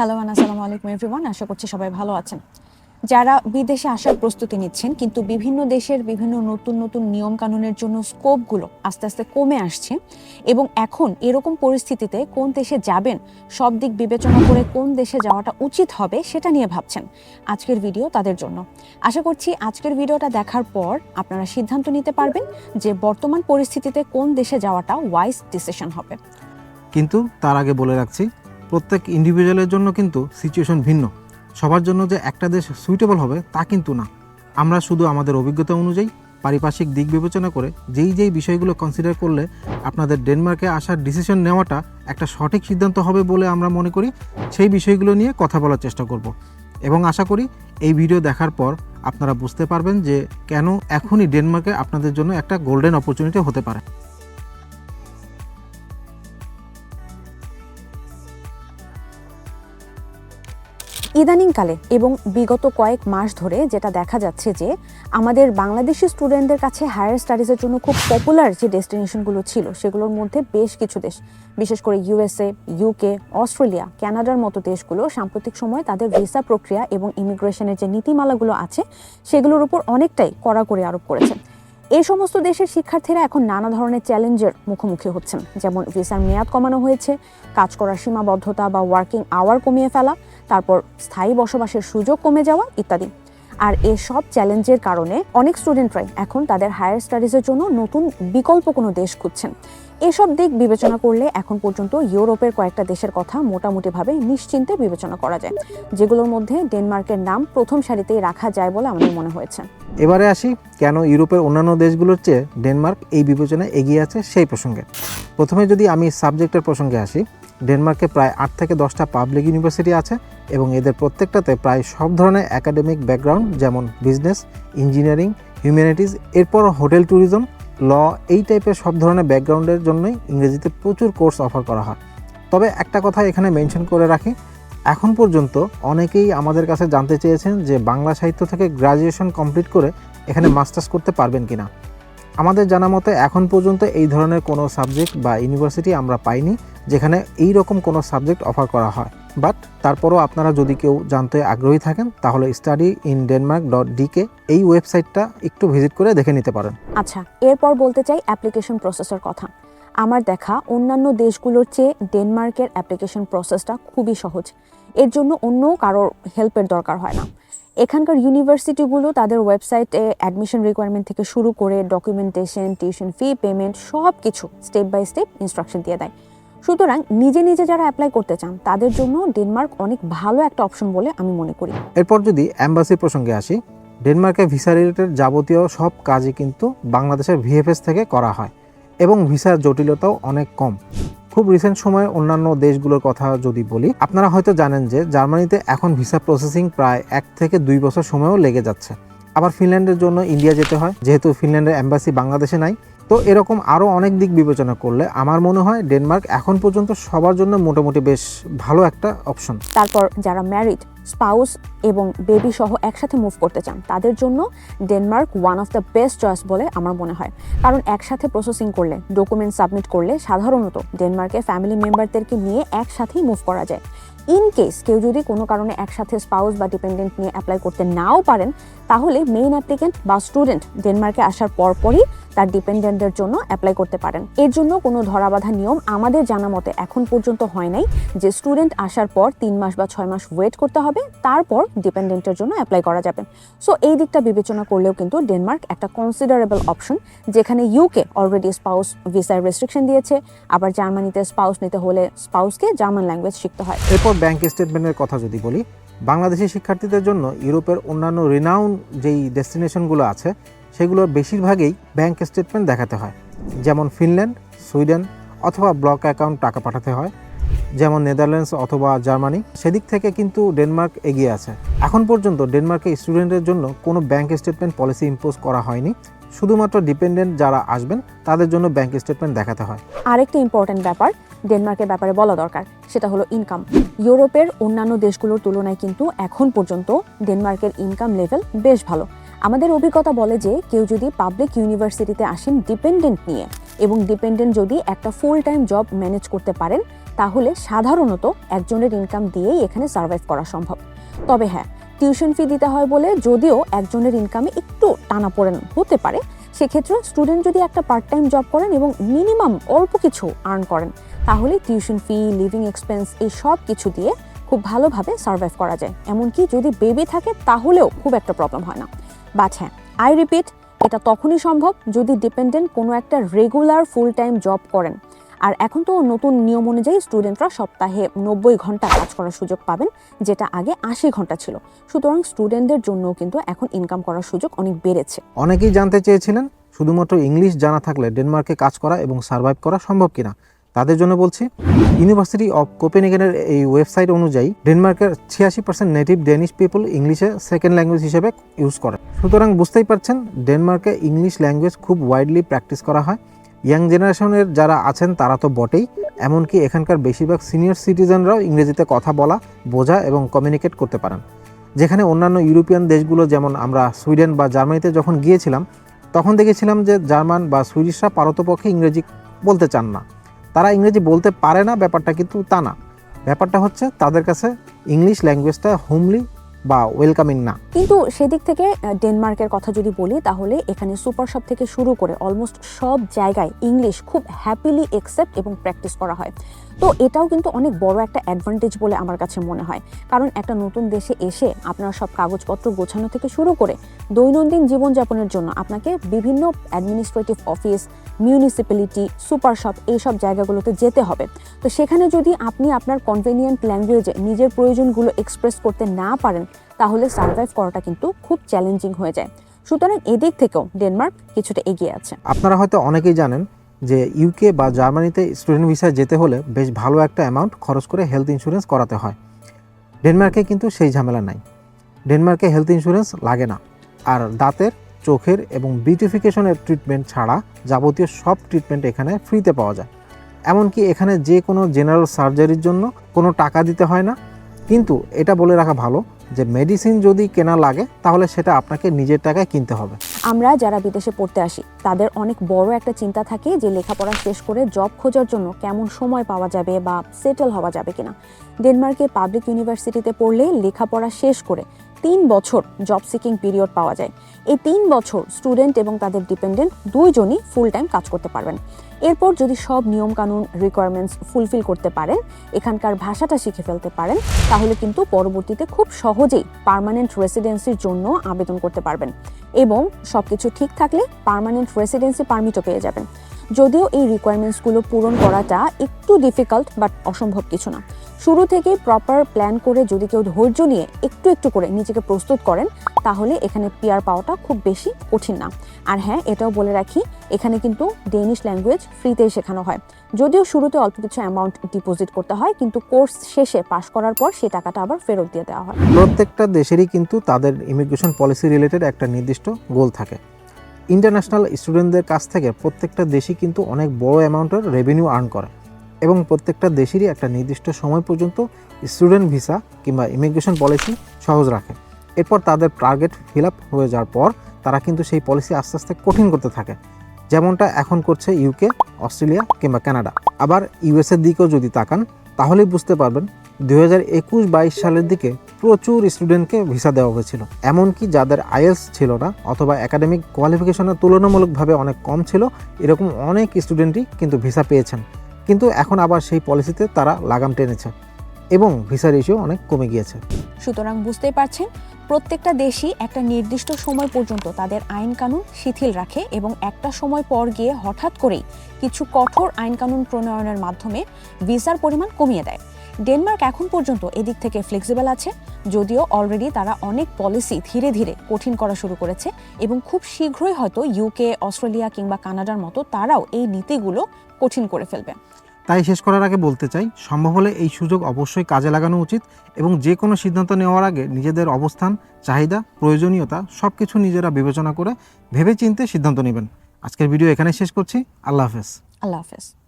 Hello আসসালামু আলাইকুম everyone আশা করছি সবাই ভালো আছেন। যারা বিদেশে আসার প্রস্তুতি নিচ্ছেন, কিন্তু বিভিন্ন দেশের বিভিন্ন নতুন নতুন নিয়ম কানুনের জন্য স্কোপগুলো আস্তে আস্তে কমে আসছে এবং এখন এরকম পরিস্থিতিতে কোন দেশে যাবেন, সব দিক বিবেচনা করে কোন দেশে যাওয়াটা উচিত হবে সেটা নিয়ে ভাবছেন আজকের ভিডিও তাদের জন্য। আশা করছি আজকের ভিডিওটা দেখার পর আপনারা সিদ্ধান্ত নিতে পারবেন যে বর্তমান পরিস্থিতিতে কোন দেশে যাওয়াটা ওয়াইজ ডিসিশন হবে। কিন্তু তার আগে বলে রাখছি প্রত্যেক ইন্ডিভিজুয়ালের জন্য কিন্তু সিচুয়েশন ভিন্ন। সবার জন্য যে একটা দেশ সুইটেবল হবে, তা কিন্তু না। আমরা শুধু আমাদের অভিজ্ঞতা অনুযায়ী পারিপার্শ্বিক দিক বিবেচনা করে যেই যেই বিষয়গুলো কনসিডার করলে আপনাদের ডেনমার্কে আসার ডিসিশন নেওয়াটা একটা সঠিক সিদ্ধান্ত হবে বলে আমরা মনে করি, সেই বিষয়গুলো নিয়ে কথা বলার চেষ্টা করব। এবং আশা করি এই ভিডিও দেখার পর আপনারা বুঝতে পারবেন যে কেন এখনই ডেনমার্কে আপনাদের জন্য একটা গোল্ডেন অপরচুনিটি হতে পারে। ইদানিংকালে এবং বিগত কয়েক মাস ধরে যেটা দেখা যাচ্ছে যে আমাদের বাংলাদেশি স্টুডেন্টদের কাছে হায়ার স্টাডিজের জন্য খুব পপুলার যে ডেস্টিনেশনগুলো ছিল, সেগুলোর মধ্যে বেশ কিছু দেশ, বিশেষ করে ইউএসএ ইউকে অস্ট্রেলিয়া ক্যানাডার মতো দেশগুলো সাম্প্রতিক সময়ে তাদের ভিসা প্রক্রিয়া এবং ইমিগ্রেশনের যে নীতিমালাগুলো আছে, সেগুলোর উপর অনেকটাই কড়াকড়ি আরোপ করেছে। এই সমস্ত দেশের শিক্ষার্থীরা এখন নানা ধরনের চ্যালেঞ্জের মুখোমুখি হচ্ছেন। যেমন ভিসার মেয়াদ কমানো হয়েছে, কাজ করার সীমাবদ্ধতা বা ওয়ার্কিং আওয়ার কমিয়ে ফেলা তারপর স্থায়ী বসবাসের সুযোগ কমে যাওয়া ইত্যাদি। আর এসব চ্যালেঞ্জের কারণে অনেক স্টুডেন্টরাই এখন তাদের হায়ার স্টাডিজের জন্য নতুন বিকল্প কোনো দেশ খুঁজছেন। এসব দিক বিবেচনা করলে এখন পর্যন্ত ইউরোপের কয়েকটা দেশের কথা মোটামুটিভাবে নিশ্চিন্তে বিবেচনা করা যায়। যেগুলোর মধ্যে ডেনমার্কের নাম প্রথম সারিতেই রাখা যায় বলে আমাদের মনে হয়েছে। এবারে আসি, কেন ইউরোপের অন্যান্য দেশগুলোর চেয়ে ডেনমার্ক এই বিবেচনায় এগিয়ে আছে সেই প্রসঙ্গে। প্রথমে যদি আমি সাবজেক্টের প্রসঙ্গে আসি, ডেনমার্কে প্রায় আট থেকে দশটা পাবলিক ইউনিভার্সিটি আছে এবং এদের প্রত্যেকটাতে প্রায় সব ধরনের একাডেমিক ব্যাকগ্রাউন্ড যেমন বিজনেস ইঞ্জিনিয়ারিং হিউম্যানিটিজ এরপর হোটেল ট্যুরিজম ল, এই টাইপের সব ধরনের ব্যাকগ্রাউন্ডের জন্যই ইংরেজিতে প্রচুর কোর্স অফার করা হয়। তবে একটা কথা এখানে মেনশন করে রাখি, এখন পর্যন্ত অনেকেই আমাদের কাছে জানতে চেয়েছেন যে বাংলা সাহিত্য থেকে গ্রাজুয়েশন কমপ্লিট করে এখানে মাস্টার্স করতে পারবেন কি না আমাদের জানা মতে এখন পর্যন্ত এই ধরনের কোনো সাবজেক্ট বা ইউনিভার্সিটি আমরা পাইনি, যেখানে এই রকম কোনো সাবজেক্ট অফার করা হয়। বাট তারপরও আপনারা যদি কেউ জানতে আগ্রহী থাকেন, তাহলে study in Denmark dot DK এই ওয়েবসাইটটা একটু ভিজিট করে দেখে নিতে পারেন। আচ্ছা এরপর বলতে চাই অ্যাপ্লিকেশন প্রসেসের কথা। আমার দেখা অন্যান্য দেশগুলোর চেয়ে ডেনমার্কের অ্যাপ্লিকেশন প্রসেসটা খুবই সহজ। এর জন্য অন্য কারোর হেল্পের দরকার হয় না। এখানকার ইউনিভার্সিটিগুলো তাদের ওয়েবসাইটে অ্যাডমিশন রিকোয়ারমেন্ট থেকে শুরু করে ডকুমেন্টেশন টিউশন ফি পেমেন্ট সব কিছু স্টেপ বাই স্টেপ ইনস্ট্রাকশন দিয়ে দেয়। সুতরাং নিজে নিজে যারা অ্যাপ্লাই করতে চান, তাদের জন্য ডেনমার্ক অনেক ভালো একটা অপশন বলে আমি মনে করি। এরপর যদি অ্যাম্বাসি প্রসঙ্গে আসি ডেনমার্কে ভিসা রিলেটেড যাবতীয় সব কাজই কিন্তু বাংলাদেশের ভিএফএস থেকে করা হয় এবং ভিসার জটিলতাও অনেক কম। খুব রিসেন্ট সময়ে অন্যান্য দেশগুলোর কথা যদি বলি, আপনারা হয়তো জানেন যে জার্মানিতে এখন ভিসা প্রসেসিং প্রায় এক থেকে দুই বছর সময়ও লেগে যাচ্ছে। আবার ফিনল্যান্ডের জন্য ইন্ডিয়া যেতে হয়, যেহেতু ফিনল্যান্ডের অ্যাম্বাসি বাংলাদেশে নাই তো এরকম আরও অনেক দিক বিবেচনা করলে আমার মনে হয় ডেনমার্ক এখন পর্যন্ত সবার জন্য মোটামুটি বেশ ভালো একটা অপশন। তারপর যারা ম্যারিড স্পাউস এবং বেবি সহ একসাথে মুভ করতে চান, তাদের জন্য Denmark one of the best choice বলে আমার মনে হয়। কারণ একসাথে প্রসেসিং করলে ডকুমেন্ট সাবমিট করলে সাধারণত ডেনমার্কে ফ্যামিলি মেম্বারদেরকে নিয়ে একসাথেই মুভ করা যায়। ইন কেস কেউ যদি কোনো কারণে একসাথে স্পাউস বা ডিপেন্ডেন্ট নিয়ে অ্যাপ্লাই করতে নাও পারেন, তাহলে মেইন অ্যাপ্লিকেন্ট বা স্টুডেন্ট ডেনমার্কে আসার পরপরই তার ডিপেন্ডেন্টদের জন্য অ্যাপ্লাই করতে পারেন। এর জন্য কোনো ধরাবাধা নিয়ম আমাদের জানা মতে এখন পর্যন্ত হয় নাই, যে স্টুডেন্ট আসার পর তিন মাস বা ছয় মাস ওয়েট করতে হবে, তারপর ডিপেন্ডেন্টের জন্য অ্যাপ্লাই করা যাবে। সো এই দিকটা বিবেচনা করলেও কিন্তু ডেনমার্ক একটা কনসিডারেবল অপশন যেখানে ইউকে অলরেডি স্পাউস ভিসার রেস্ট্রিকশন দিয়েছে, আবার জার্মানিতে স্পাউস নিতে হলে স্পাউসকে জার্মান ল্যাঙ্গুয়েজ শিখতে হয়। এরপর ব্যাংক স্টেটমেন্টের কথা যদি বলি, বাংলাদেশি শিক্ষার্থীদের জন্য ইউরোপের অন্যান্য রিনাউন যেই ডেস্টিনেশনগুলো আছে সেগুলোর বেশিরভাগেই ব্যাংক স্টেটমেন্ট দেখাতে হয়। যেমন ফিনল্যান্ড সুইডেন অথবা ব্লক অ্যাকাউন্ট টাকা পাঠাতে হয়। যেমন নেদারল্যান্ডস অথবা জার্মানি সেদিক থেকে কিন্তু ডেনমার্ক এগিয়ে আছে। এখন পর্যন্ত ডেনমার্কে স্টুডেন্টের জন্য কোনো ব্যাংক স্টেটমেন্ট পলিসি ইম্পোজ করা হয়নি। শুধুমাত্র ডিপেন্ডেন্ট যারা আসবেন, তাদের জন্য ব্যাংক স্টেটমেন্ট দেখাতে হয়। আরেকটা ইম্পর্ট্যান্ট ব্যাপার ডেনমার্কের ব্যাপারে বলা দরকার, সেটা হলো ইনকাম ইউরোপের অন্যান্য দেশগুলোর তুলনায় কিন্তু এখন পর্যন্ত ডেনমার্কের ইনকাম লেভেল বেশ ভালো। আমাদের অভিজ্ঞতা বলে যে কেউ যদি পাবলিক ইউনিভার্সিটিতে আসেন ডিপেন্ডেন্ট নিয়ে এবং ডিপেন্ডেন্ট যদি একটা ফুল টাইম জব ম্যানেজ করতে পারেন, তাহলে সাধারণত একজনের ইনকাম দিয়েই এখানে সার্ভাইভ করা সম্ভব। তবে হ্যাঁ টিউশন ফি দিতে হয় বলে যদিও একজনের ইনকামে একটু টানা পড়েন হতে পারে সেক্ষেত্রে স্টুডেন্ট যদি একটা পার্ট টাইম জব করেন এবং মিনিমাম অল্প কিছু আর্ন করেন, তাহলে টিউশন ফি লিভিং এক্সপেন্স এই সব কিছু দিয়ে খুব ভালোভাবে সার্ভাইভ করা যায়। এমনকি যদি বেবি থাকে, তাহলেও খুব একটা প্রবলেম হয় না। বাট হ্যাঁ আই রিপিট এটা তখনই সম্ভব যদি ডিপেন্ডেন্ট কোনো একটা রেগুলার ফুল টাইম জব করেন। আর এখন তো নতুন নিয়ম অনুযায়ী স্টুডেন্টরা সপ্তাহে নব্বই ঘণ্টা কাজ করার সুযোগ পাবেন, যেটা আগে আশি ঘণ্টা ছিল। সুতরাং স্টুডেন্টদের জন্যও কিন্তু এখন ইনকাম করার সুযোগ অনেক বেড়েছে। অনেকেই জানতে চেয়েছিলেন, শুধুমাত্র ইংলিশ জানা থাকলে ডেনমার্কে কাজ করা এবং সার্ভাইভ করা সম্ভব কিনা। তাদের জন্য বলছি ইউনিভার্সিটি অফ কোপেনিগেনের এই ওয়েবসাইট অনুযায়ী ডেনমার্কের ছিয়াশি পার্সেন্ট নেটিভ ডেনিশ পিপল ইংলিশে সেকেন্ড ল্যাঙ্গুয়েজ হিসেবে ইউজ করে সুতরাং বুঝতেই পারছেন, ডেনমার্কে ইংলিশ ল্যাঙ্গুয়েজ খুব ওয়াইডলি প্র্যাকটিস করা হয়। ইয়াং জেনারেশনের যারা আছেন, তারা তো বটেই। এমনকি এখানকার বেশিরভাগ সিনিয়র সিটিজেনরাও ইংরেজিতে কথা বলা, বোঝা এবং কমিউনিকেট করতে পারেন। যেখানে অন্যান্য ইউরোপিয়ান দেশগুলো, যেমন আমরা সুইডেন বা জার্মানিতে যখন গিয়েছিলাম, তখন দেখেছিলাম যে জার্মান বা সুইডিশরা পারতপক্ষে ইংরেজি বলতে চান না। তারা ইংরেজি বলতে পারে না ব্যাপারটা, কিন্তু তা না। ব্যাপারটা হচ্ছে তাদের কাছে ইংলিশ ল্যাঙ্গুয়েজটা হোমলি বা ওয়েলকামিং না। কিন্তু সেদিক থেকে ডেনমার্কের কথা যদি বলি, তাহলে এখানে সুপার শপ থেকে শুরু করে অলমোস্ট সব জায়গায় ইংলিশ খুব হ্যাপিলি একসেপ্ট এবং প্র্যাকটিস করা হয়। তো এটাও কিন্তু অনেক বড় একটা অ্যাডভান্টেজ বলে আমার কাছে মনে হয়। কারণ একটা নতুন দেশে এসে আপনার সব কাগজপত্র গোছানো থেকে শুরু করে দৈনন্দিন জীবনযাপনের জন্য আপনাকে বিভিন্ন administrative office municipality super shop এইসব জায়গাগুলোতে যেতে হবে। তো সেখানে যদি আপনি আপনার কনভেনিয়েন্ট ল্যাঙ্গুয়েজে নিজের প্রয়োজনগুলো এক্সপ্রেস করতে না পারেন, তাহলে সার্ভাইভ করাটা কিন্তু খুব চ্যালেঞ্জিং হয়ে যায়। সুতরাং এদিক থেকেও ডেনমার্ক কিছুটা এগিয়ে আছে। আপনারা হয়তো অনেকেই জানেন যে ইউকে বা জার্মানিতে স্টুডেন্ট ভিসায় যেতে হলে বেশ ভালো একটা অ্যামাউন্ট খরচ করে হেলথ ইন্স্যুরেন্স করাতে হয়। ডেনমার্কে কিন্তু সেই ঝামেলা নাই। ডেনমার্কে হেলথ ইন্স্যুরেন্স লাগে না। আর দাঁতের চোখের এবং বিউটিফিকেশনের ট্রিটমেন্ট ছাড়া যাবতীয় সব ট্রিটমেন্ট এখানে ফ্রিতে পাওয়া যায়। এমনকি এখানে যে কোনো জেনারেল সার্জারির জন্য কোনো টাকা দিতে হয় না। কিন্তু এটা বলে রাখা ভালো যে মেডিসিন যদি কেনা লাগে, তাহলে সেটা আপনাকে নিজের টাকায় কিনতে হবে। আমরা যারা বিদেশে পড়তে আসি, তাদের অনেক বড় একটা চিন্তা থাকে যে লেখাপড়া শেষ করে জব খোঁজার জন্য কেমন সময় পাওয়া যাবে বা সেটেল হওয়া যাবে কিনা। ডেনমার্কে পাবলিক ইউনিভার্সিটিতে পড়লে লেখাপড়া শেষ করে তিন বছর জব সিকিং পিরিয়ড পাওয়া যায়। এই তিন বছর স্টুডেন্ট এবং তাদের ডিপেন্ডেন্ট দুইজনই ফুল টাইম কাজ করতে পারবেন। এরপর যদি সব নিয়মকানুন রিকোয়ারমেন্টস ফুলফিল করতে পারেন, এখানকার ভাষাটা শিখে ফেলতে পারেন, তাহলে কিন্তু পরবর্তীতে খুব সহজেই পারমানেন্ট রেসিডেন্সির জন্য আবেদন করতে পারবেন এবং সবকিছু ঠিক থাকলে পার্মানেন্ট রেসিডেন্সি পারমিটও পেয়ে যাবেন। যদিও এই রিকোয়ারমেন্টসগুলো পূরণ করাটা একটু ডিফিকাল্ট বাট অসম্ভব কিছু না। শুরু থেকে প্রপার প্ল্যান করে যদি কেউ ধৈর্য নিয়ে একটু একটু করে নিজেকে প্রস্তুত করেন, তাহলে এখানে পিয়ার পাওয়াটা খুব বেশি কঠিন না। আর হ্যাঁ এটাও বলে রাখি, এখানে কিন্তু ডেনিশ ল্যাঙ্গুয়েজ ফ্রিতেই শেখানো হয়। যদিও শুরুতে অল্প কিছু অ্যামাউন্ট ডিপোজিট করতে হয়, কিন্তু কোর্স শেষে পাশ করার পর সেই টাকাটা আবার ফেরত দিয়ে দেওয়া হয়। প্রত্যেকটা দেশেরই কিন্তু তাদের ইমিগ্রেশন পলিসি রিলেটেড একটা নির্দিষ্ট গোল থাকে। ইন্টারন্যাশনাল স্টুডেন্টদের কাছ থেকে প্রত্যেকটা দেশই কিন্তু অনেক বড় অ্যামাউন্টের রেভিনিউ আর্ন করে এবং প্রত্যেকটা দেশেরই একটা নির্দিষ্ট সময় পর্যন্ত স্টুডেন্ট ভিসা কিংবা ইমিগ্রেশন পলিসি সহজ রাখে। এরপর তাদের টার্গেট ফিল আপ হয়ে যাওয়ার পর তারা কিন্তু সেই পলিসি আস্তে আস্তে কঠিন করতে থাকে। যেমনটা এখন করছে ইউকে অস্ট্রেলিয়া কিংবা কানাডা আবার ইউএসের দিকেও যদি তাকান, তাহলেই বুঝতে পারবেন দুই হাজার একুশ বাইশ সালের দিকে প্রচুর স্টুডেন্টকে ভিসা দেওয়া হয়েছিল। এমনকি যাদের আইএলস ছিল না, অথবা একাডেমিক কোয়ালিফিকেশনের তুলনামূলকভাবে অনেক কম ছিল, এরকম অনেক স্টুডেন্টই কিন্তু ভিসা পেয়েছেন। কিন্তু এখন আবার সেই পলিসিতে তারা লাগাম টেনেছে এবং ভিসা রেশিও অনেক কমে গিয়েছে। সুতরাং বুঝতেই পারছেন, প্রত্যেকটা দেশই একটা নির্দিষ্ট সময় পর্যন্ত তাদের আইন কানুন শিথিল রাখে এবং একটা সময় পর গিয়ে হঠাৎ করেই কিছু কঠোর আইন কানুন প্রণয়নের মাধ্যমে ভিসার পরিমাণ কমিয়ে দেয়। ডেনমার্ক এখন পর্যন্ত এদিক থেকে ফ্লেক্সিবল আছে যদিও অলরেডি তারা অনেক পলিসি ধীরে ধীরে কঠিন করা শুরু করেছে এবং খুব শীঘ্রই হয়তো ইউকে অস্ট্রেলিয়া কিংবা কানাডার মতো তারাও এই নীতিগুলো কঠিন করে ফেলবে। তাই শেষ করার আগে বলতে চাই সম্ভব হলে এই সুযোগ অবশ্যই কাজে লাগানো উচিত এবং যে কোনো সিদ্ধান্ত নেওয়ার আগে নিজেদের অবস্থান চাহিদা প্রয়োজনীয়তা সব কিছু নিজেরা বিবেচনা করে ভেবেচিন্তে সিদ্ধান্ত নেবেন। আজকের ভিডিও এখানে শেষ করছি। আল্লাহ হাফেজ। আল্লাহ হাফেজ।